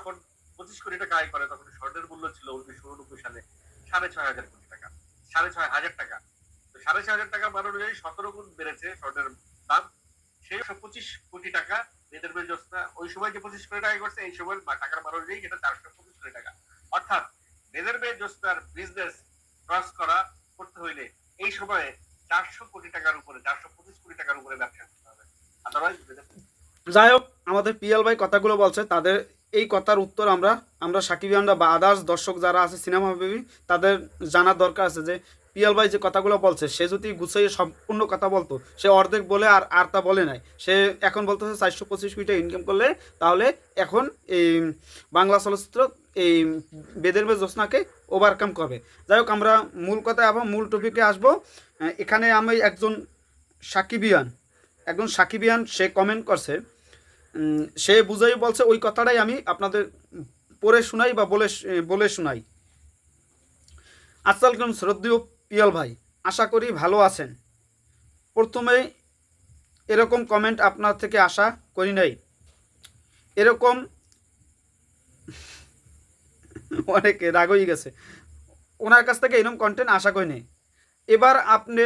যখন পঁচিশ কোটি টাকা আয় করে, তখন স্বর্ণের মূল্য ছিল উনিশশো উননব্বই সালে সাড়ে ছয় হাজার কোটি টাকা। সাড়ে ছয় হাজার টাকা। তো সাড়ে ছয় হাজার টাকা মান অনুযায়ী সতেরো গুণ বেড়েছে স্বর্ণের দাম। সেই পঁচিশ কোটি টাকা মেয়ে যোজনা ওই সময় যে পঁচিশ কোটি টাকা করছে, এই সময় টাকার মান অনুযায়ী এটা চারশো পঁচিশ কোটি টাকা। অর্থাৎ মেয়ে যোজনার বিজনেস ক্রস করা করতে হইলে এই সময়ে চারশো কোটি টাকার উপরে, চারশো পঁচিশ কোটি টাকার উপরে ব্যবসা করতে হবে। আদারওয়াইজ যাই হোক, আমাদের পিয়াল ভাই কথাগুলো বলছে, তাদের এই কথার উত্তর আমরা আমরা সাকিবিয়ানরা বা আদার্স দর্শক যারা আছে সিনেমা বেবি তাদের জানার দরকার আছে যে, পিয়াল ভাই যে কথাগুলো বলছে, সে যদি গুছিয়ে সম্পূর্ণ কথা বলতো, সে অর্ধেক বলে আর আর তা বলে নাই। সে এখন বলতেছে চারশো পঁচিশ কোটি ইনকাম করলে, তাহলে এখন এই বাংলা চলচ্চিত্র, এই বেদের বে জ্যোৎস্নাকে ওভারকাম করবে। যাই হোক, আমরা মূল কথা এবং মূল টপিকে আসব। এখানে আমি একজন সাকিবিয়ান একজন সাকিবিয়ান, সে কমেন্ট করছে সে বুঝাই বলছে, ওই কথাটাই আমি আপনাদের পড়ে শোনাই বা বলে বলে শোনাই। আসসালাম শ্রদ্ধেয় পিয়াল ভাই, আশা করি ভালো আছেন। প্রথমে এরকম কমেন্ট আপনার থেকে আশা করি নাই। এরকম অনেকে রাগ হয়ে গেছে। ওনার কাছ থেকে এরকম কন্টেন্ট আশা করি নাই। এবার আপনি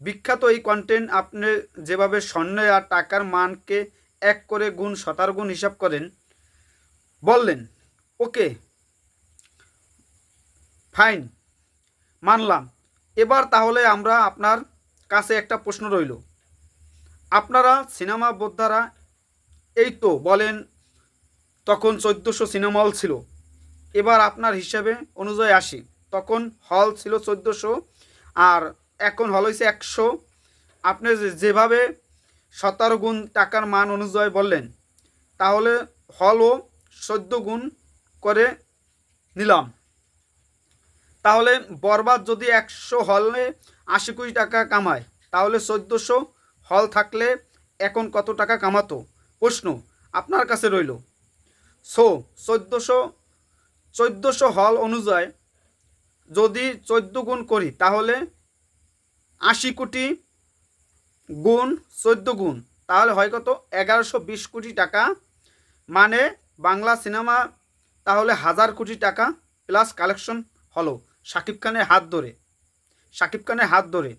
বিখ্যাত এই কন্টেন্ট আপনি যেভাবে স্বর্ণ আর টাকার মানকে এক করে গুণ শতার গুণ হিসাব করেন, বললেন, ওকে, ফাইন, মানলাম। এবার তাহলে আমরা আপনার কাছে একটা প্রশ্ন রইল। আপনারা সিনেমা বোদ্ধারা এই তো বলেন, তখন চোদ্দোশো সিনেমা হল ছিল। এবার আপনার হিসাবে অনুযায়ী আসি। তখন হল ছিল চোদ্দোশো, আর এখন হল হয়েছে একশো। আপনি যেভাবে সতেরো গুণ টাকার মান অনুযায়ী বললেন। তাহলে হলও চোদ্দ গুণ করে নিলাম। তাহলে বরবাদ যদি একশো হলে আশি কোটি টাকা কামায়, তাহলে চোদ্দোশো হল থাকলে এখন কত টাকা কামাতো? প্রশ্ন আপনার কাছে রইল। সো, চোদ্দোশো চোদ্দোশো হল অনুযায়ী যদি চোদ্দ গুণ করি, তাহলে আশি কোটি গুণ, চোদ্দ গুণ। তাহলে হয় কত? এগারোশো বিশ কোটি টাকা। মানে বাংলা সিনেমা তাহলে হাজার কোটি টাকা প্লাস কালেকশন হলো শাকিব খানের হাত ধরে। শাকিব খানের হাত ধরে।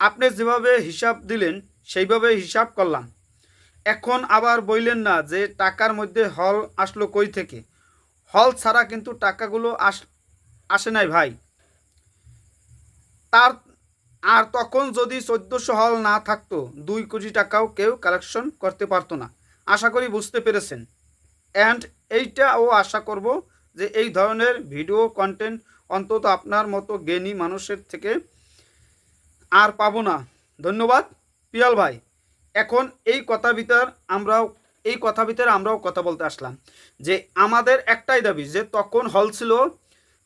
আপনি যেভাবে হিসাব দিলেন, সেইভাবে হিসাব করলাম। এখন আবার বললেন না যে টাকার মধ্যে হল আসলো কই থেকে? হল ছাড়া কিন্তু টাকাগুলো আস, আসে নাই ভাই। তার আর তখন যদি চোদ্দোশো হল না থাকতো, দুই কোটি টাকাও কেউ কালেকশন করতে পারতো না। আশা করি বুঝতে পেরেছেন। অ্যান্ড এইটাও আশা করব যে এই ধরনের ভিডিও কন্টেন্ট অন্তত আপনার মতো জ্ঞানী মানুষের থেকে আর পাবো না। ধন্যবাদ, পিয়াল ভাই। এখন এই কথা ভিতর আমরাও, এই কথা ভিতরে আমরাও কথা বলতে আসলাম যে আমাদের একটাই দাবি যে তখন হল ছিল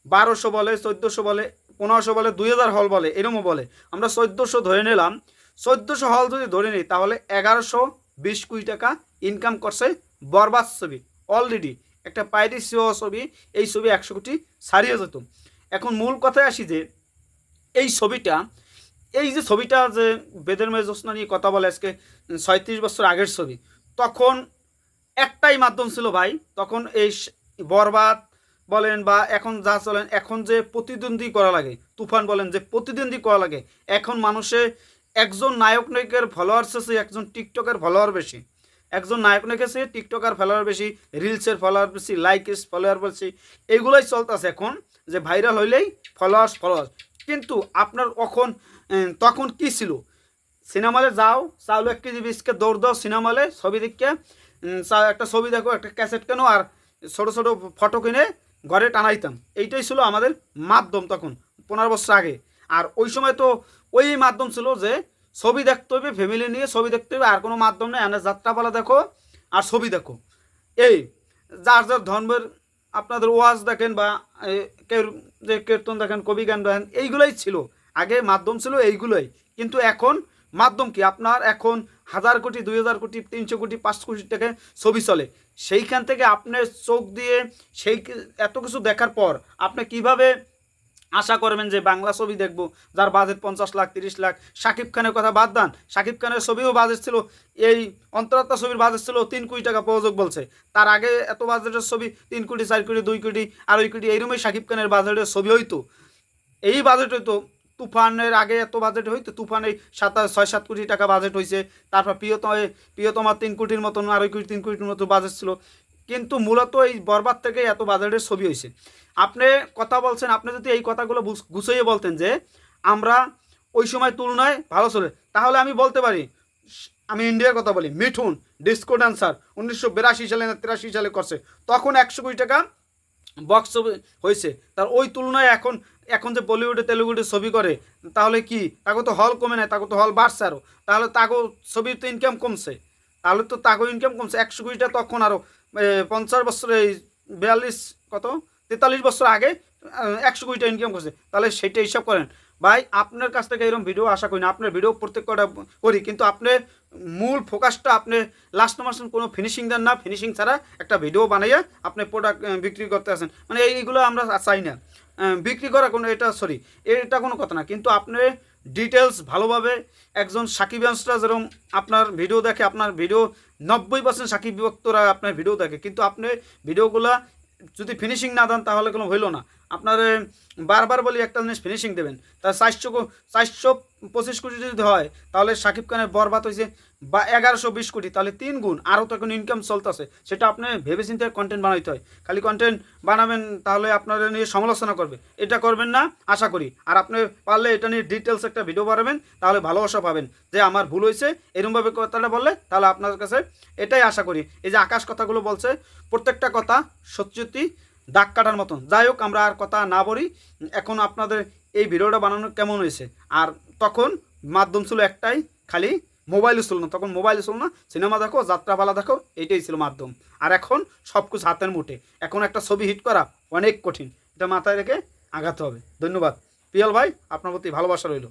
বারোশো বলে, চোদ্দোশো বলে পনেরোশো বলে, দুই হাজার হল বলে, এরমও বলে। আমরা চোদ্দোশো ধরে নিলাম। চোদ্দোশো হল যদি ধরে নিই, তাহলে এগারোশো বিশ কোটি টাকা ইনকাম করছে বরবাদ ছবি। অলরেডি একটা পাইরিসিও ছবি, এই ছবি একশো কোটি ছাড়িয়ে যেত। এখন মূল কথায় আসি যে, এই ছবিটা, এই যে ছবিটা যে বেদের মেয়ে জ্যোৎস্না নিয়ে কথা বলে আজকে, ছয়ত্রিশ বছর আগের ছবি, তখন একটাই মাধ্যম ছিল ভাই, তখন এই বরবাদ বলেন বা এখন যা চলেন, এখন যে প্রতিদ্বন্দ্বী করা লাগে, তুফান বলেন যে প্রতিদ্বন্দ্বী করা লাগে, এখন মানুষে একজন নায়ক নায়িকের ফলোয়ার্স আছে একজন টিকটকের ফলোয়ার বেশি। একজন নায়ক নায়ক আছে টিকটকার ফলোয়ার বেশি, রিলসের ফলোয়ার বেশি লাইকের ফলোয়ার বেশি, এইগুলোই চলতেছে এখন যে ভাইরাল হইলেই ফলোয়ার্স ফলোয়ার্স কিন্তু আপনার কখন তখন কি ছিল? সিনেমালে যাও, চাউল এক কেজি বিস্কে দৌড় দাও সিনেমালে, ছবি চা- একটা ছবি দেখো, একটা ক্যাসেট কেনো, আর ছোটো ছোটো ফটো কিনে ঘরে টানাইতাম। এইটাই ছিল আমাদের মাধ্যম তখন, পনেরো বছর আগে। আর ওই সময় তো ওই মাধ্যম ছিল যে ছবি দেখতে হবে ফ্যামিলি নিয়ে ছবি দেখতে হবে আর কোনো মাধ্যম নেই। এনে যাত্রাপালা দেখো আর ছবি দেখো। এই যার যার ধর্মের আপনাদের ওয়াজ দেখেন বা যে কীর্তন দেখেন, কবি গান দেখেন, এইগুলোই ছিল। আগে মাধ্যম ছিল এইগুলোই। কিন্তু এখন মাধ্যম কি? আপনার এখন হাজার কোটি, দুই হাজার কোটি, তিনশো কোটি, পাঁচশো কোটি টাকা ছবি চলে। সেইখান থেকে আপনার চোখ দিয়ে সেই এত কিছু দেখার পর আপনি কীভাবে আশা করবেন যে বাংলা ছবি দেখব, যার বাজেট পঞ্চাশ লাখ, তিরিশ লাখ? শাকিব খানের কথা বাদ দান। শাকিব খানের ছবিও বাজেট ছিল, এই অন্তরাত্মা ছবির বাজেট ছিল তিন কোটি টাকা প্রযোজক বলছে। তার আগে এত বাজেটের ছবি, তিন কোটি, চার কোটি, দুই কোটি, আড়াই কোটি এইরকমই শাকিব খানের বাজেটের ছবি হইতো। এই বাজেট হইতো তুফানের আগে এত বাজেট হইতো তুফান সাত ছয় সাত কোটি টাকা বাজেট হয়েছে তারপর প্রিয়তম প্রিয়তমার তিন কোটির মতন, আড়াই কোটি, তিন কোটির মতো বাজেট ছিল। কিন্তু মূলত এই বরবাদ থেকে এত বাজেটের ছবি হয়েছে আপনি কথা বলছেন, আপনি যদি এই কথাগুলো গুছিয়ে বলতেন যে আমরা ওই সময় তুলনায় ভালো চলে তাহলে আমি বলতে পারি আমি ইন্ডিয়ার কথা বলি, মিঠুন ডিসকো ডান্সার উনিশশো বিরাশি সালে না তিরাশি সালে করছে। তখন একশো কোটি টাকা বক্স হয়েছে। তার ওই তুলনায় এখন এখন যে বলিউডে, তেলুগুডে ছবি করে, তাহলে কি? তাকে তো হল কমে নেয় তাকে তো হল বাড়ছে আরও তাহলে তাকে ছবির তো ইনকাম কমছে। তাহলে তো তাকে ইনকাম কমছে। একশো কোটিটা তখন আরও পঞ্চাশ বছরে, এই বিয়াল্লিশ কত? তেতাল্লিশ বছর আগে একশো কোটিটা ইনকাম করছে। তাহলে সেইটা হিসাব করেন। ভাই, আপনার কাছ থেকে এরকম ভিডিও আশা করি না। আপনার ভিডিও প্রত্যেকটা করি, কিন্তু আপনি মূল ফোকাসটা আপনি লাস্ট মাসের কোনো ফিনিশিং দেন না। ফিনিশিং ছাড়া একটা ভিডিও বানাইয়া আপনি প্রোডাক্ট বিক্রি করতে আসেন মানে এইগুলো আমরা চাই না। বিক্রি করা কোনো এটা সরি এটা কোনো কথা না। কিন্তু আপনি ডিটেলস ভালোভাবে একজন সাকিব ইয়ান্সরা যেরকম আপনার ভিডিও দেখে, আপনার ভিডিও নব্বই পার্সেন্ট সাকিব বিভক্তরা আপনার ভিডিও দেখে। কিন্তু আপনি ভিডিওগুলা যদি ফিনিশিং না দেন, তাহলে কোনো হইল না। আপনার বারবার বলি একটা জিনিস ফিনিশিং দেবেন। তা চারশো চারশো পঁচিশ কোটি যদি হয়, তাহলে সাকিব খানের বরবাদ হয়েছে বা এগারোশো বিশ কোটি, তাহলে তিন গুণ। আরও তো এখন ইনকাম চলতেছে। সেটা আপনি ভেবে চিন্তে কন্টেন্ট বানাইতে হয়। খালি কন্টেন্ট বানাবেন, তাহলে আপনার নিয়ে সমালোচনা করবে। এটা করবেন না, আশা করি। আর আপনি পারলে এটা নিয়ে ডিটেলস একটা ভিডিও বানাবেন, তাহলে ভালোবাসা পাবেন যে আমার ভুল হয়েছে এরকমভাবে কথাটা বললে, তাহলে আপনার কাছে এটাই আশা করি। এই যে আকাশ কথাগুলো বলছে, প্রত্যেকটা কথা সত্যি দাগ কাটার মতন। যাই হোক, আমরা আর কথা না বলি। এখন আপনাদের এই ভিডিওটা বানানো কেমন হয়েছে? আর তখন মাধ্যম ছিল একটাই, খালি মোবাইলও ছিল না। তখন মোবাইল ছিল না, সিনেমা দেখো, যাত্রাপালা দেখো, এইটাই ছিল মাধ্যম। আর এখন সব কিছু হাতের মুঠে। এখন একটা ছবি হিট করা অনেক কঠিন। এটা মাথায় রেখে আগাতে হবে। ধন্যবাদ। পিয়াল ভাই, আপনার প্রতি ভালোবাসা রইল।